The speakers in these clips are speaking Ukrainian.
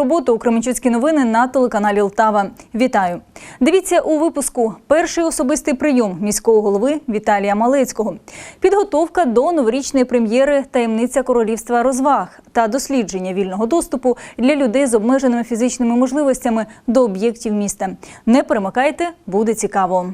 роботу у Кременчуцькі новини на телеканалі Лтава. Вітаю! Дивіться у випуску перший особистий прийом міського голови Віталія Малецького, підготовка до новорічної прем'єри таємниця королівства розваг та дослідження вільного доступу для людей з обмеженими фізичними можливостями до об'єктів міста. Не перемикайте, буде цікаво.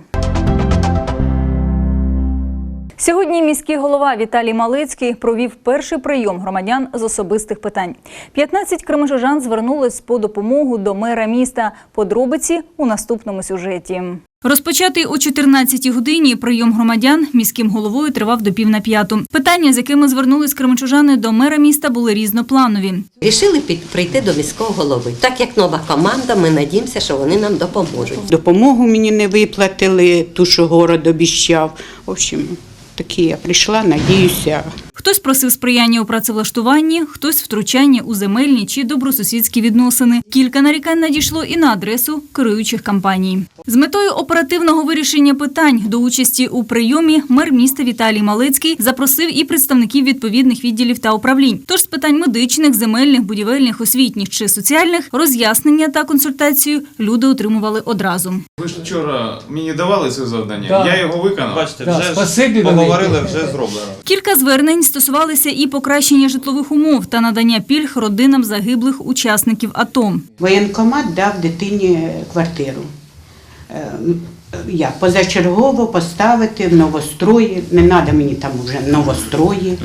Сьогодні міський голова Віталій Малицький провів перший прийом громадян з особистих питань. 15 кременчужан звернулись по допомогу до мера міста. Подробиці у наступному сюжеті. Розпочатий о 14-й годині прийом громадян міським головою тривав до пів на п'яту. Питання, з якими звернулись кременчужани до мера міста, були різнопланові. Рішили прийти до міського голови. Так як нова команда, ми надіємося, що вони нам допоможуть. Допомогу мені не виплатили, ту, що город обіщав. В общем, такі я прийшла, надіюся. Хтось просив сприяння у працевлаштуванні, хтось втручання у земельні чи добросусідські відносини. Кілька нарікань надійшло і на адресу керуючих компаній. З метою оперативного вирішення питань до участі у прийомі мер міста Віталій Малецький запросив і представників відповідних відділів та управлінь. Тож з питань медичних, земельних, будівельних, освітніх чи соціальних роз'яснення та консультацію люди отримували одразу. Ви ж вчора мені давали це завдання, Так. я його виконав. Бачите, Так, вже спасибі поговорили, вже зроблено. Кілька звернень стосувалися і покращення житлових умов та надання пільг родинам загиблих учасників АТО. Воєнкомат дав дитині квартиру. Е, Я позачергово поставити в новострої. Не треба мені там вже новострої.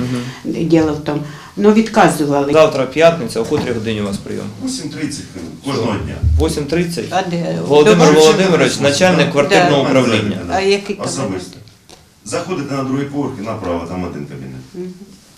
Діло в тому. Ну, відказували. Завтра п'ятниця, о котрій годині у вас прийом? 8.30 кожного дня. 8.30. А де- Володимир Володимирович, начальник квартирного управління. А який кабінет? Особисто. Заходите на другий поверх і направо, там один кабінет.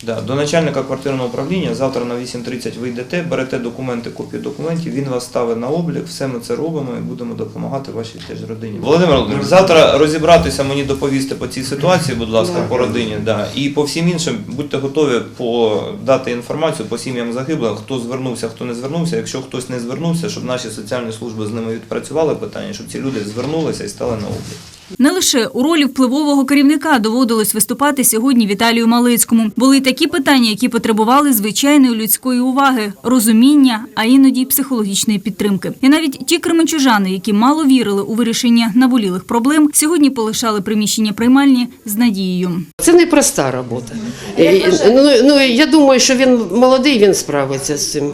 Да, до начальника квартирного управління завтра на 8.30 ви йдете, берете документи, копію документів, він вас ставить на облік, все ми це робимо і будемо допомагати вашій теж родині. Володимир Володимирович, завтра розібратися мені доповісти по цій ситуації, будь ласка, по родині. Да. І по всім іншим будьте готові подати інформацію по сім'ям загиблих, хто звернувся, хто не звернувся. Якщо хтось не звернувся, щоб наші соціальні служби з ними відпрацювали питання, щоб ці люди звернулися і стали на облік. Не лише у ролі впливового керівника доводилось виступати сьогодні Віталію Малицькому. Були й такі питання, які потребували звичайної людської уваги, розуміння, а іноді й психологічної підтримки. І навіть ті кременчужани, які мало вірили у вирішення наболілих проблем, сьогодні полишали приміщення приймальні з надією. Це непроста робота. Е, Ну, ну, я думаю, що він молодий, він справиться з цим.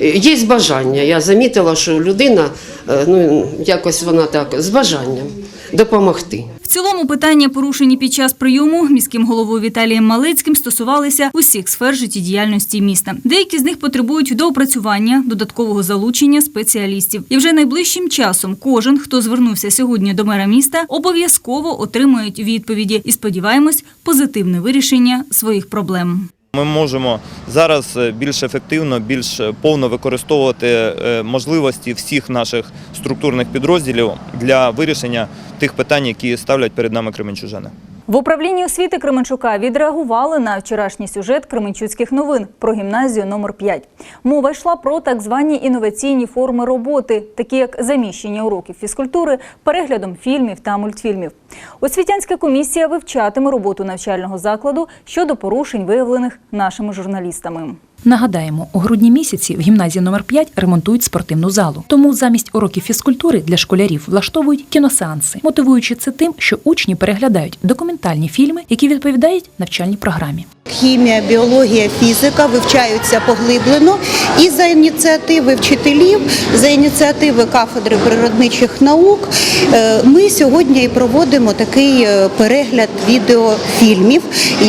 Е, Є бажання. Я замітила, що людина, е, ну, якось вона так, з бажанням допомогти. В цілому питання, порушені під час прийому міським головою Віталієм Малицьким, стосувалися усіх сфер життєдіяльності міста. Деякі з них потребують доопрацювання, додаткового залучення спеціалістів. І вже найближчим часом кожен, хто звернувся сьогодні до мера міста, обов'язково отримають відповіді і сподіваємось, позитивне вирішення своїх проблем. Ми можемо зараз е, більш ефективно, більш е, повно використовувати е, можливості всіх наших структурних підрозділів для вирішення тих питань, які ставлять перед нами кременчужани. В управлінні освіти Кременчука відреагували на вчорашній сюжет Кременчуцьких новин про гімназію номер 5 Мова йшла про так звані інноваційні форми роботи, такі як заміщення уроків фізкультури, переглядом фільмів та мультфільмів. Освітянська комісія вивчатиме роботу навчального закладу щодо порушень, виявлених нашими журналістами. Нагадаємо, у грудні місяці в гімназії номер 5 ремонтують спортивну залу. Тому замість уроків фізкультури для школярів влаштовують кіносеанси, мотивуючи це тим, що учні переглядають документальні фільми, які відповідають навчальній програмі. Хімія, біологія, фізика вивчаються поглиблено і за ініціативи вчителів, за ініціативи кафедри природничих наук. е, Ми сьогодні і проводимо такий е, перегляд відеофільмів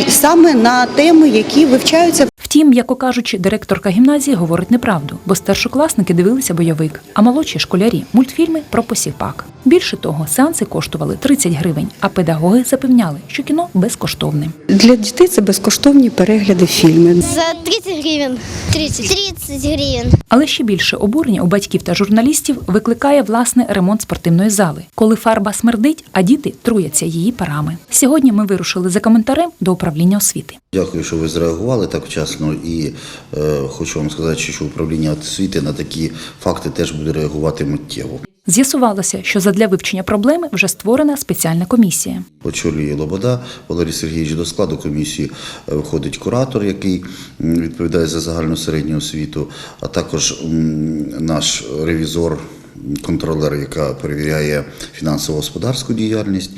саме на теми, які вивчаються Втім, м'яко кажучи, директорка гімназії говорить неправду, бо старшокласники дивилися бойовик, а молодші школярі мультфільми про посіпак. Більше того, сеанси коштували 30 гривень, а педагоги запевняли, що кіно безкоштовне. для дітей це безкоштовні перегляди фільмів. За 30 гривен. 30. 30 гривен. Але ще більше обурення у батьків та журналістів викликає власне ремонт спортивної зали, коли фарба смердить, а діти труяться її парами. Сьогодні ми вирушили за коментарем до управління освіти. Дякую, що ви зреагували так вчасно. І е, хочу вам сказати, що управління освіти на такі факти теж буде реагувати миттєво. З'ясувалося, що задля вивчення проблеми вже створена спеціальна комісія. Очолює Лобода Валерій Сергійович. До складу комісії е, входить куратор, який відповідає за загальну середню освіту, а також наш ревізор. Контролер, яка перевіряє фінансово-господарську діяльність,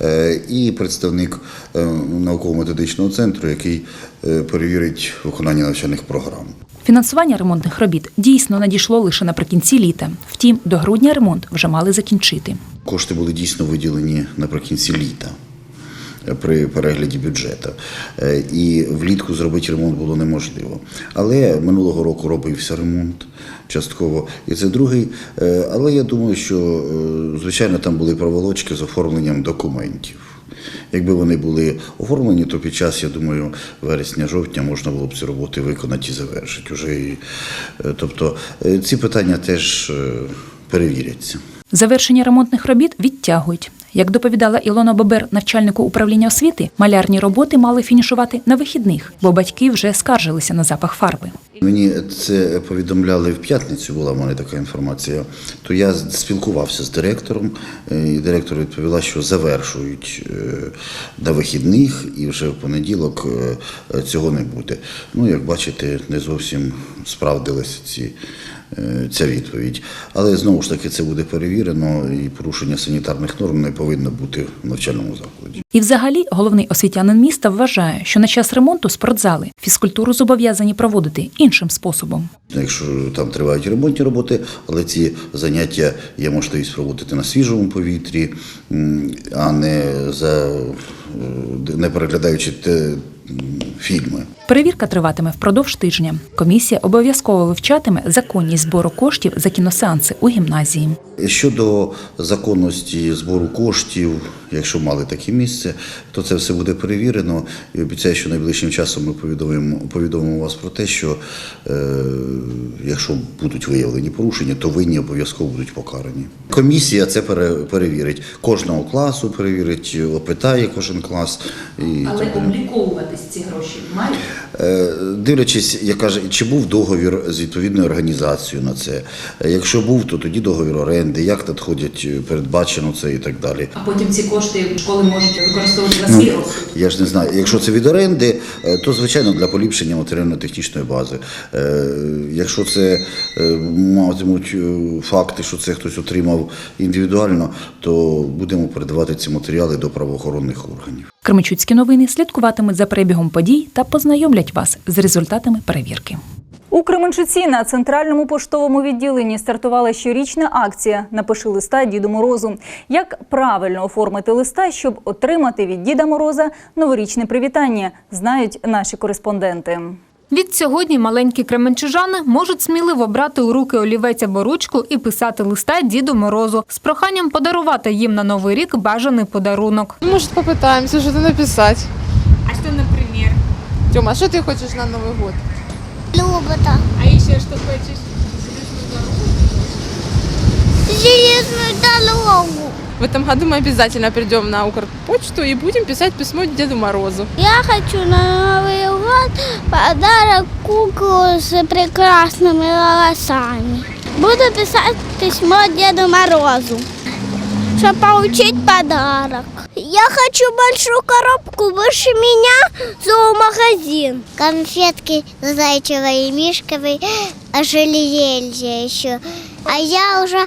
е, і представник е, науково-методичного центру, який е, перевірить виконання навчальних програм. Фінансування ремонтних робіт дійсно надійшло лише наприкінці літа. Втім, до грудня ремонт вже мали закінчити. Кошти були дійсно виділені наприкінці літа при перегляді бюджету. Е, І влітку зробити ремонт було неможливо. Але минулого року робився ремонт частково. І це другий. Е, Але я думаю, що е, звичайно там були проволочки з оформленням документів. Якби вони були оформлені, то під час, я думаю, вересня-жовтня можна було б ці роботи виконати і завершити. Уже і, тобто ці питання теж перевіряться. Завершення ремонтних робіт відтягують. Як доповідала Ілона Бобер, начальнику управління освіти, малярні роботи мали фінішувати на вихідних, бо батьки вже скаржилися на запах фарби. Мені це повідомляли в п'ятницю, була в мене така інформація. То я спілкувався з директором, е, і директор відповіла, що завершують е, на вихідних, і вже в понеділок е, цього не буде. Ну, як бачите, не зовсім справдилися ці. Е, Ця відповідь, але знову ж таки це буде перевірено, і порушення санітарних норм не повинно бути в навчальному закладі. І взагалі головний освітянин міста вважає, що на час ремонту спортзали фізкультуру зобов'язані проводити іншим способом. Якщо там тривають ремонтні роботи, але ці заняття є можливість проводити на свіжому повітрі, а не за е, не переглядаючи те, фільми. Перевірка триватиме впродовж тижня. Комісія обов'язково вивчатиме законність збору коштів за кіносеанси у гімназії. Щодо законності збору коштів, якщо мали таке місце, то це все буде перевірено. І обіцяю, що найближчим часом ми повідомимо, повідомимо вас про те, що е, якщо будуть виявлені порушення, то винні обов'язково будуть покарані. Комісія це пере, перевірить. Кожного класу перевірить, опитає кожен клас. І так далі. обліковуватись ці гроші мають? Е, Дивлячись, яка ж чи був договір з відповідною організацією на це. Якщо був, то тоді договір оренди, як надходять передбачено це і так далі. А потім ці кошти школи можуть використовувати на Ну, свій розсуд. Я ж не знаю. Якщо це від оренди, е, то звичайно для поліпшення матеріально-технічної бази. Е, Якщо це е, матимуть факти, що це хтось отримав індивідуально, то будемо передавати ці матеріали до правоохоронних органів. Кременчуцькі новини слідкуватимуть за перебігом подій та познайомлять вас з результатами перевірки. У Кременчуці на центральному поштовому відділенні стартувала щорічна акція Напиши листа Діду Морозу. Як правильно оформити листа, щоб отримати від Діда Мороза новорічне привітання, знають наші кореспонденти. Відсьогодні маленькі кременчужани можуть сміливо брати у руки олівець або ручку і писати листа Діду Морозу з проханням подарувати їм на новий рік бажаний подарунок. Ну, Может, попытаемся что-то написать. А що, наприклад? Тёма, а что ты хочешь на Новый год? Любота. А ще що хочеш? Железную дорогу. В этом году мы обязательно придем на Укрпочту и будем писать письмо Деду Морозу. Я хочу на Новый год подарок куклу с прекрасными волосами. Буду писать письмо Деду Морозу, чтобы получить подарок. Я хочу большую коробку выше меня, зоомагазин. Конфетки зайчевой и мишковой, ожерелье еще. А я уже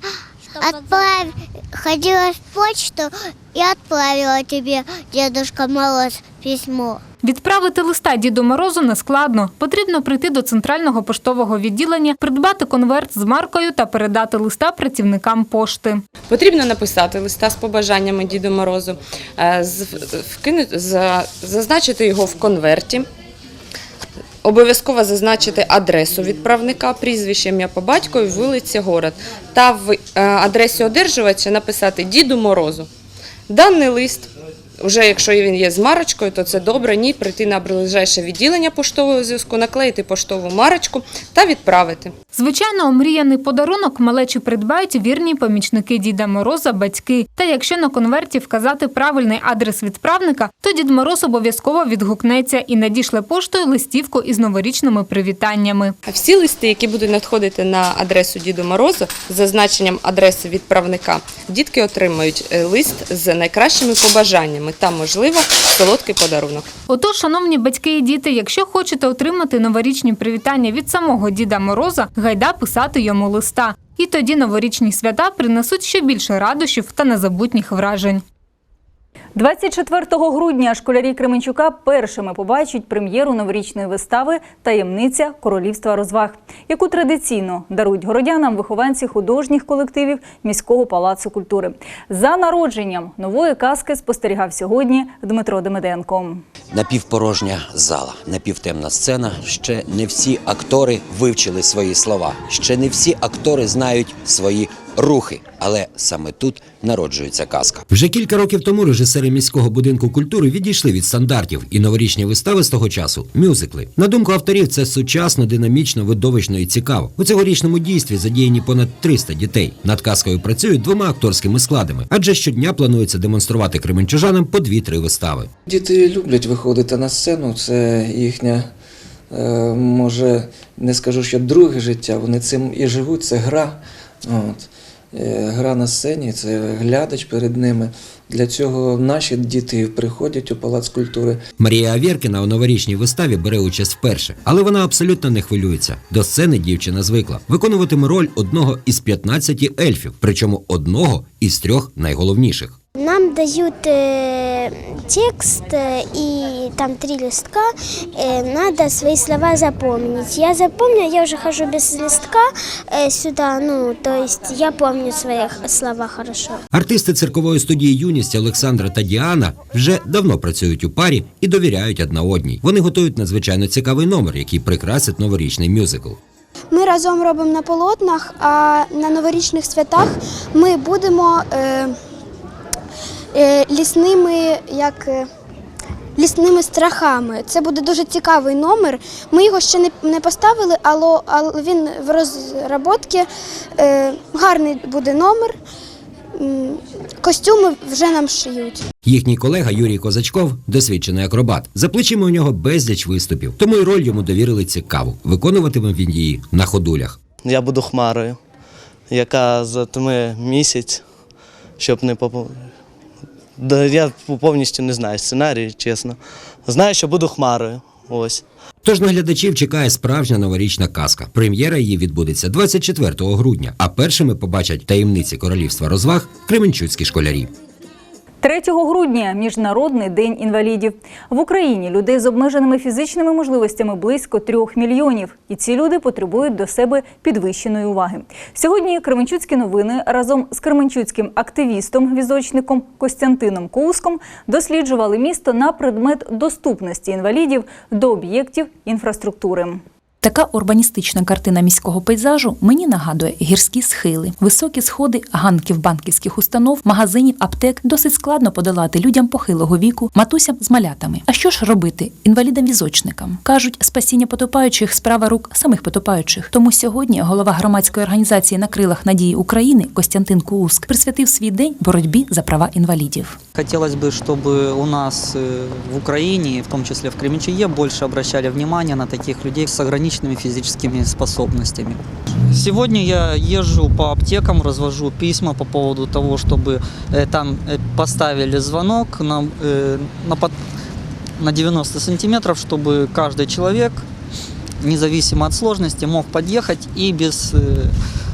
отправ... ходила в почту и отправила тебе, Дедушка Мороз, письмо. Відправити листа Діду Морозу не складно. Потрібно прийти до центрального поштового відділення, придбати конверт з маркою та передати листа працівникам пошти. Потрібно написати листа з побажаннями Діду Морозу, е, зазначити його в конверті. Обов'язково зазначити адресу відправника, прізвище, ім'я по батькові, вулиця, город. Та в е, адресі одержувача написати Діду Морозу. Даний лист Вже якщо він є з марочкою, то це добре. Ні, прийти на ближайше відділення поштового зв'язку, наклеїти поштову марочку та відправити. Звичайно, омріяний подарунок малечі придбають вірні помічники Діда Мороза, батьки. Та якщо на конверті вказати правильний адрес відправника, то Дід Мороз обов'язково відгукнеться і надішле поштою листівку із новорічними привітаннями. А всі листи, які будуть надходити на адресу Діду Морозу з зазначенням адреси відправника, дітки отримають е, лист з найкращими побажаннями та, можливо, солодкий подарунок. Отож, шановні батьки і діти, якщо хочете отримати новорічні привітання від самого Діда Мороза, гайда писати йому листа. І тоді новорічні свята принесуть ще більше радощів та незабутніх вражень. 24 грудня школярі Кременчука першими побачать прем'єру новорічної вистави Таємниця королівства розваг, яку традиційно дарують городянам вихованці художніх колективів міського палацу культури. За народженням нової казки спостерігав сьогодні Дмитро Демиденко. Напівпорожня зала, напівтемна сцена. Ще не всі актори вивчили свої слова. Ще не всі актори знають свої рухи. Але саме тут народжується казка. Вже кілька років тому режисери міського будинку культури відійшли від стандартів, і новорічні вистави з того часу мюзикли. На думку авторів, це сучасно, динамічно, видовищно і цікаво. У цьогорічному дійстві задіяні понад 300 дітей. Над казкою працюють двома акторськими складами, адже щодня планується демонструвати кременчужанам по дві-три вистави. Діти люблять виходити на сцену, це їхнє, е, може, не скажу, що друге життя, вони цим і живуть, це гра. От. Е, Гра на сцені, це глядач перед ними. Для цього наші діти приходять у Палац культури. Марія Авєркіна у новорічній виставі бере участь вперше, але вона абсолютно не хвилюється. До сцени дівчина звикла. Виконуватиме роль одного із 15 ельфів, причому одного із трьох найголовніших. Нам дают э, текст э, и там три листка. Э, надо свои слова запомнить. Я запомню, я уже хожу без листка э, сюда, ну, то есть я помню свои х- слова хорошо. Артисти циркової студії юність Олександра та Діана вже давно працюють у парі і довіряють одна одній. Вони готують надзвичайно цікавий номер, який прикрасить новорічний мюзикл. Ми разом робимо на полотнах, а на новорічних святах ми будемо е, е, лісними, як. е, Лісними страхами. Це буде дуже цікавий номер. Ми його ще не, не поставили, але, але він в розробці. Е, гарний буде номер. Костюми вже нам шиють. Їхній колега Юрій Козачков досвідчений акробат. За плечима у нього безліч виступів, тому й роль йому довірили цікаву. Виконуватиме він її на ходулях. Я буду хмарою, яка затиме місяць, щоб не попав. Я повністю не знаю сценарій, чесно. Знаю, що буду хмарою. Ось. Тож на глядачів чекає справжня новорічна казка. Прем'єра її відбудеться 24 грудня, а першими побачать таємниці королівства розваг кременчуцькі школярі. 3 грудня міжнародний день інвалідів в Україні. Людей з обмеженими фізичними можливостями близько трьох мільйонів, і ці люди потребують до себе підвищеної уваги. Сьогодні Кременчуцькі новини разом з кременчуцьким активістом, візочником Костянтином Коуском досліджували місто на предмет доступності інвалідів до об'єктів інфраструктури. Така урбаністична картина міського пейзажу мені нагадує гірські схили, високі сходи ганків банківських установ, магазинів, аптек досить складно подолати людям похилого віку, матусям з малятами. А що ж робити інвалідам-візочникам? кажуть, спасіння потопаючих справа рук самих потопаючих. Тому сьогодні голова громадської організації на крилах надії України Костянтин Кууск присвятив свій день боротьбі за права інвалідів. Хотелось бы, чтобы у нас э, в Украине, в том числе в Кременчуге, больше обращали внимание на таких людей с ограниченными физическими способностями. Сегодня я езжу по аптекам, развожу письма по поводу того, чтобы э, там э, поставили звонок на, э, на, под- на 90 сантиметров, чтобы каждый человек, независимо от сложности, мог подъехать и без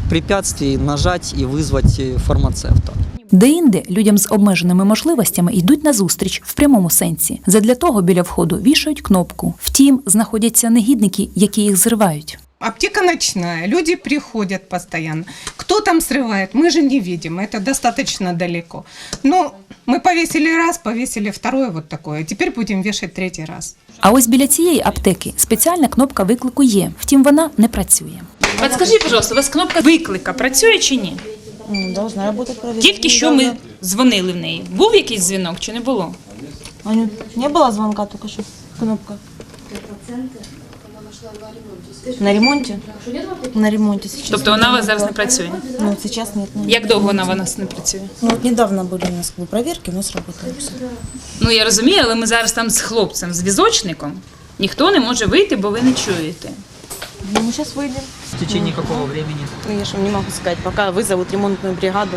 препятствий нажать и вызвать фармацевта. Деінде людям з обмеженими можливостями йдуть на зустріч в прямому сенсі. Задля того біля входу вішають кнопку. Втім, знаходяться негідники, які їх зривають. Аптека ночная, люди приходят постоянно. Кто там срывает, мы же не видим, это достаточно далеко. Но мы повесили раз, повесили второе вот такое, теперь будем вешать третий раз. А ось біля цієї аптеки спеціальна кнопка виклику є, втім вона не працює. Подскажіть, пожалуйста, у вас кнопка виклика працює чи ні? Должна работать проверить. Тільки що ми дзвонили в неї. Був якийсь дзвінок чи не було? Аню, не было звонка только что? Кнопка. На ремонте? На ремонте сейчас. Тобто вона у вас зараз не працює? Ну, сейчас нет. ну. Як довго вона у нас не працює? Ну, вот недавно были у нас как бы проверки, но сработало все. Ну я розумію, але ми зараз там з хлопцем, з візочником. Ніхто не може вийти, бо ви не чуєте. Ну, мы сейчас выйдем. В течение какого времени? Ну, я же не могу сказать, пока вызовут ремонтную бригаду.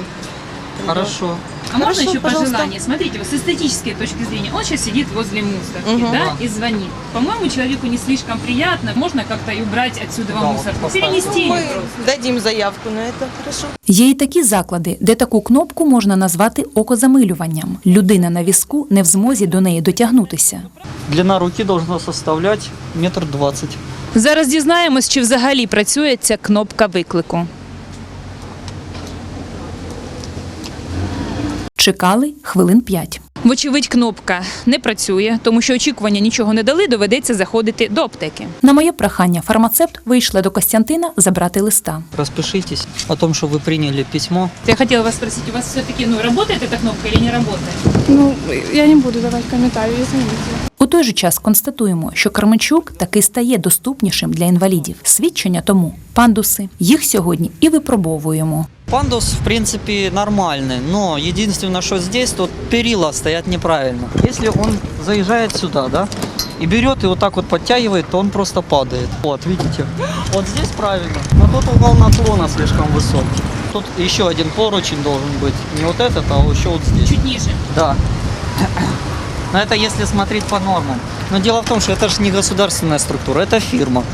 Хорошо. А можно Хорошо, еще пожалуйста. пожелание? Смотрите, вот с эстетической точки зрения, он сейчас сидит возле мусорки, Мгм. да, и звонит. По-моему, человеку не слишком приятно. Можно как-то и убрать отсюда Да, мусорку, вот перенести Ну, мы ее просто. дадим заявку на это, хорошо? Є й такі заклади, де таку кнопку можна назвати окозамилюванням. Людина на візку не в змозі до неї дотягнутися. Длина руки должна составлять метр двадцать. Зараз дізнаємось, чи взагалі працює ця кнопка виклику. Чекали хвилин п'ять. Вочевидь, кнопка не працює, тому що очікування нічого не дали, доведеться заходити до аптеки. На моє прохання фармацевт вийшла до Костянтина забрати листа. Распишитесь о том, что вы приняли письмо. Я хотела вас спросить, у вас все-таки ну, работает эта кнопка или не работает? Ну, я не буду давать комментарии, извините. У той же час констатуємо, що Кременчук таки стає доступнішим для інвалідів. Свідчення тому пандуси. Їх сьогодні і випробовуємо. Пандус, в принципе, нормальный, но единственное, что здесь, тут перила Стоят неправильно. Если он заезжает сюда, да, и берет и вот так вот подтягивает, то он просто падает. Вот, видите? Вот здесь правильно, но тут угол наклона слишком высокий. Тут еще один поручень должен быть, не вот этот, а еще вот здесь. Чуть ниже. Да. Но это если смотреть по нормам. Но дело в том, что это же не государственная структура, это фирма.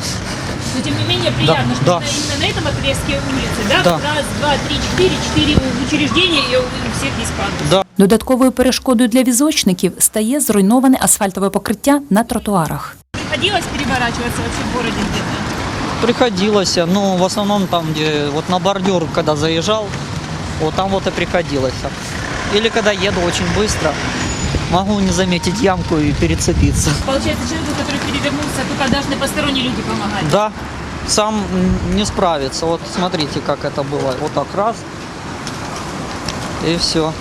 Но тем не менее приятно, что да. именно- именно на этом отрезке улицы, да? Да. Вот Раз, два, три, четыре, четыре учреждения, и у всех есть пандус. Да. Додатковою перешкодою для візочників стає зруйноване асфальтове покриття на тротуарах. Приходилось переворачиваться вообще в городе где-то? Приходилось, но в основном там, где вот на бордюр, когда заезжал, вот там вот и приходилось. Или когда еду очень быстро, могу не заметить ямку и перецепиться. Получается, человеку, который перевернулся, только должны посторонние люди помогать. Да, сам м, не справится. Вот смотрите, как это было. Вот так раз, и все.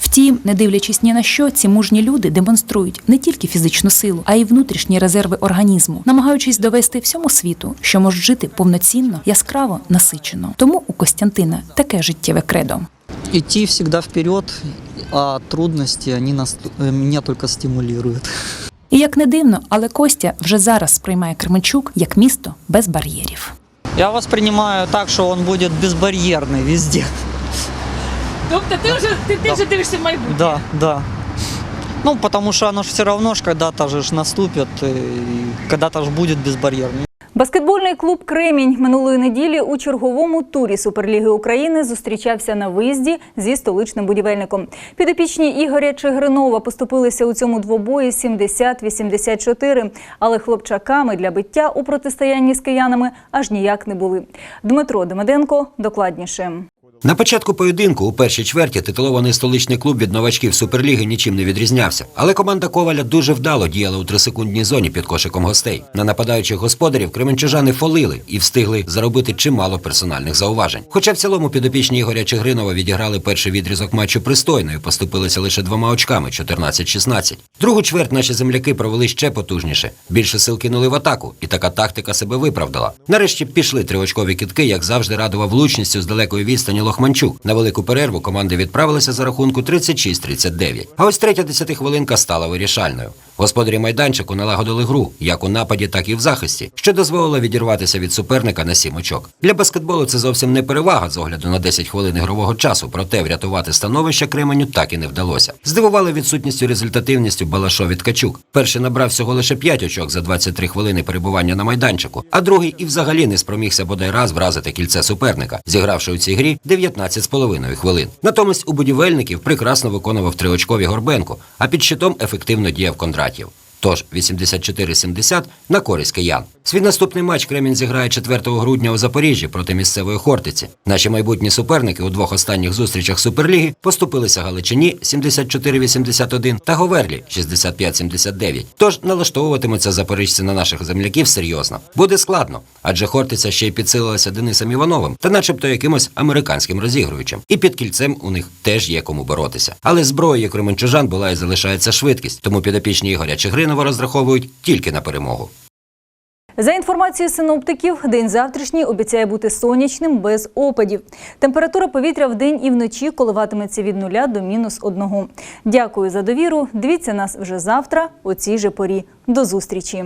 Втім, не дивлячись ні на що, ці мужні люди демонструють не тільки фізичну силу, а й внутрішні резерви організму, намагаючись довести всьому світу, що можуть жити повноцінно, яскраво, насичено. Тому у Костянтина таке життєве кредо. Идти всегда вперед, а трудности, они нас, э, меня только стимулируют. І як не дивно, але Костя вже зараз сприймає Кременчук як місто без бар'єрів. Я воспринимаю так, что он будет безбарьерный везде. Тобто ти вже, ти, ти вже дивишся в майбутнє. Да, да. Ну, потому что оно же все равно ж когда-то же ж наступит, и когда-то ж будет безбарьерным. Баскетбольний клуб Кремінь минулої неділі у черговому турі Суперліги України зустрічався на виїзді зі столичним будівельником. Підопічні Ігоря Чигринова поступилися у цьому двобої 70-84, але хлопчаками для биття у протистоянні з киянами аж ніяк не були. Дмитро Демеденко докладніше. На початку поєдинку у першій чверті титулований столичний клуб від новачків Суперліги нічим не відрізнявся. Але команда Коваля дуже вдало діяла у трисекундній зоні під кошиком гостей. На нападаючих господарів кременчужани фолили і встигли заробити чимало персональних зауважень. Хоча в цілому підопічні Ігоря Чигринова відіграли перший відрізок матчу пристойно і поступилися лише двома очками 14-16. Другу чверть наші земляки провели ще потужніше. Більше сил кинули в атаку, і така тактика себе виправдала. Нарешті пішли триочкові кітки, як завжди радував влучністю з далекої відстані Лохманчук. На велику перерву команди відправилися за рахунку 36-39. А ось третя десятихвилинка стала вирішальною. Господарі майданчику налагодили гру як у нападі, так і в захисті, що дозволило відірватися від суперника на сім очок. Для баскетболу це зовсім не перевага з огляду на 10 хвилин ігрового часу, проте врятувати становище Кременю так і не вдалося. Здивували відсутністю результативністю Балашов і Ткачук. Перший набрав всього лише 5 очок за 23 хвилини перебування на майданчику, а другий і взагалі не спромігся бодай раз вразити кільце суперника, зігравши у цій грі 19,5 хвилин. Натомість у будівельників прекрасно виконував триочкові Горбенко, а під щитом ефективно діяв Кондратів. Тож 84-70 на користь киян. Свій наступний матч Кремінь зіграє 4 грудня у Запоріжжі проти місцевої Хортиці. Наші майбутні суперники у двох останніх зустрічах Суперліги поступилися Галичині 74-81 та Говерлі 65-79. Тож налаштовуватимуться запоріжці на наших земляків серйозно. Буде складно, адже Хортиця ще й підсилилася Денисом Івановим та начебто якимось американським розігруючим. І під кільцем у них теж є кому боротися. Але зброєю кременчужан була і залишається швидкість, тому підопічні Ігоря Чигринова розраховують тільки на перемогу. За інформацією синоптиків, день завтрашній обіцяє бути сонячним без опадів. Температура повітря в день і вночі коливатиметься від нуля до мінус одного. Дякую за довіру. Дивіться нас вже завтра о цій же порі. До зустрічі.